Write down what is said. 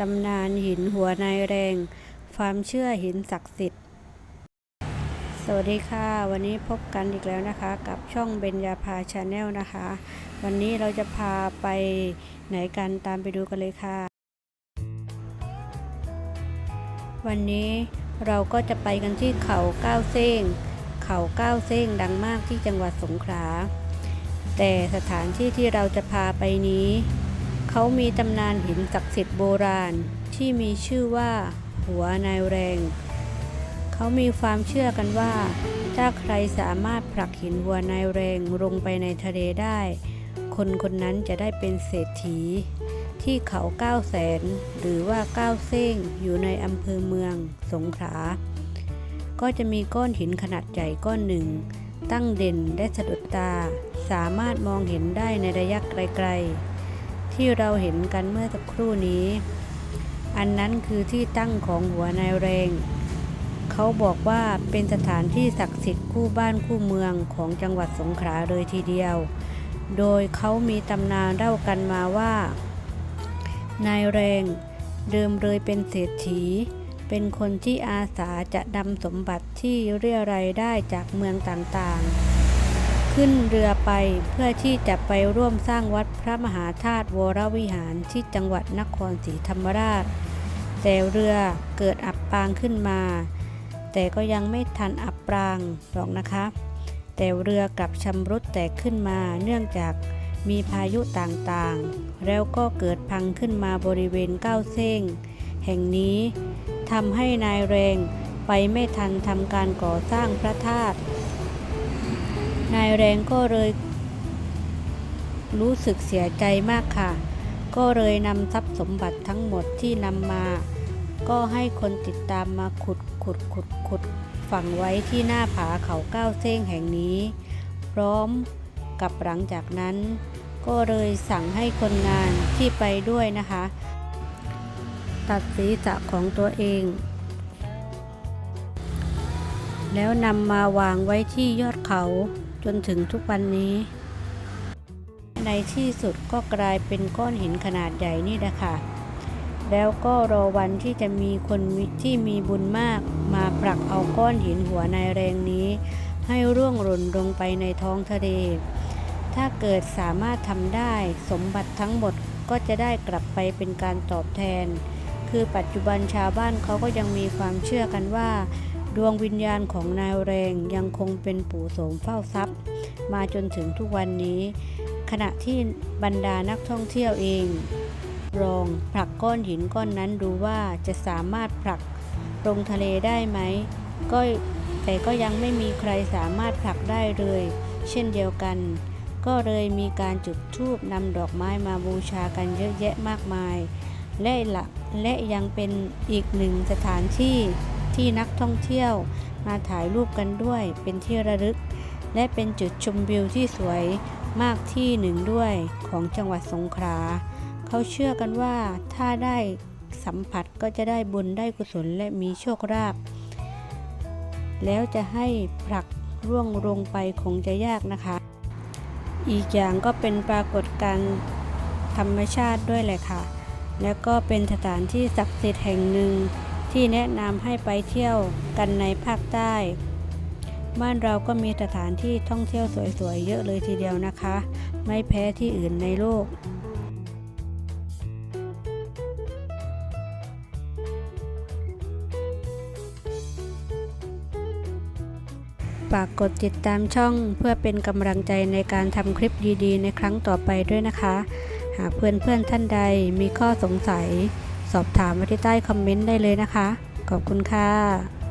ตำนานหินหัวนายแรง ความเชื่อหินศักดิ์สิทธิ์ สวัสดีค่ะ วันนี้พบกันอีกแล้วนะคะ กับช่องเบญญาภาชาแนลนะคะ วันนี้เราจะพาไปไหนกันตามไปดูกันเลยค่ะ วันนี้เราก็จะไปกันที่เขาก้าวเซ้งเขาก้าวเซ้งดังมากที่จังหวัดสงขลาแต่สถานที่ที่เราจะพาไปนี้ เขามีตำนานหินศักดิ์สิทธิ์โบราณที่มีชื่อว่า หัวนายแรง เขามีความเชื่อกันว่า ถ้าใครสามารถผลักหินหัวนายแรงลงไปในทะเลได้ คนคนนั้นจะได้เป็นเศรษฐี ที่เขาเก้าแสนหรือว่าเก้าเซ้งอยู่ในอำเภอเมืองสงขลาก็จะมีก้อนหินขนาดใหญ่ก้อนหนึ่ง ตั้งเด่นและสะดุดตา สามารถมองเห็นได้ในระยะไกลๆ ที่เราเห็นกันเมื่อสักครู่นี้ อันนั้นคือที่ตั้งของหัวนายแรง เขาบอกว่าเป็นสถานที่ศักดิ์สิทธิ์คู่บ้านคู่เมืองของจังหวัดสงขลาเลยทีเดียว โดยเขามีตำนานเล่ากันมาว่า นายแรงเดิมเลยเป็นเศรษฐี เป็นคนที่อาสาจะนำสมบัติที่เรียรายได้จากเมืองต่างๆ ขึ้นเรือไปเพื่อที่จะไปร่วมสร้างวัดพระมหาธาตุวรวิหารที่จังหวัดนครศรีธรรมราช แต่เรือเกิดอับปางขึ้นมา แต่ก็ยังไม่ทันอับปางหรอกนะคะ แต่เรือกลับชำรุดแตกขึ้นมาเนื่องจากมีพายุต่างๆ แล้วก็เกิดพังขึ้นมาบริเวณเก้าเซ้งแห่งนี้ทำให้นายแรงไปไม่ทันทำการก่อสร้างพระธาตุ นายแรงก็เลยรู้สึกเสียใจมากค่ะ ก็เลยนำทรัพย์สมบัติทั้งหมดที่นำมา ก็ให้คนติดตามมาขุดขุดขุดขุดฝังไว้ที่หน้าผาเขาเก้าเซ้งแห่งนี้ พร้อมกับหลังจากนั้น ก็เลยสั่งให้คนงานที่ไปด้วยนะคะ ตัดศีรษะของตัวเอง แล้วนำมาวางไว้ที่ยอดเขา จนถึงทุกวันนี้ ในที่สุดก็กลายเป็นก้อนหินขนาดใหญ่นี่แหละค่ะ แล้วก็รอวันที่จะมีคนที่มีบุญมากมาผลักเอาก้อนหินหัวในแรงนี้ ให้ร่วงหล่นลงไปในท้องทะเล ถ้าเกิดสามารถทำได้สมบัติทั้งหมดก็จะได้กลับไปเป็นการตอบแทน คือปัจจุบันชาวบ้านเขาก็ยังมีความเชื่อกันว่า ดวงวิญญาณของนายแรงยังคงเป็นปู่โสมเฝ้าทรัพย์ มาจนถึงทุกวันนี้ ขณะที่บรรดานักท่องเที่ยวเองลองผลักก้อนหินก้อนนั้นดูว่าจะสามารถผลักลงทะเลได้ไหมก็แต่ก็ยังไม่มีใครสามารถผลักได้เลย เช่นเดียวกัน ก็เลยมีการจุดธูปนำดอกไม้มาบูชากันเยอะแยะมากมาย และละและยังเป็นอีกหนึ่งสถานที่ ที่นักท่องเที่ยวมาถ่ายรูปกันด้วยเป็นที่ระลึก และเป็นจุดชมวิวที่สวยมากที่หนึ่งด้วยของจังหวัดสงขลาเขาเชื่อกันว่าถ้าได้สัมผัสก็จะได้บุญได้กุศลและมีโชคลาภแล้วจะให้ผลักร่วงลงไปคงจะยากนะคะ อีกอย่างก็เป็นปรากฏการณ์ธรรมชาติด้วยแหละค่ะ แล้วก็เป็นสถานที่ศักดิ์สิทธิ์แห่งหนึ่ง ที่แนะนำให้ไปเที่ยวกันในภาคใต้ บ้านเราก็มีสถานที่ท่องเที่ยวสวยๆ เยอะเลยทีเดียวนะคะ ไม่แพ้ที่อื่นในโลกฝากกดติดตามช่องเพื่อเป็นกำลังใจในการทำคลิปดีๆ ในครั้งต่อไปด้วยนะคะ หากเพื่อนๆท่านใดมีข้อสงสัย สอบถามมาที่ใต้คอมเมนต์ได้เลยนะคะ ขอบคุณค่ะ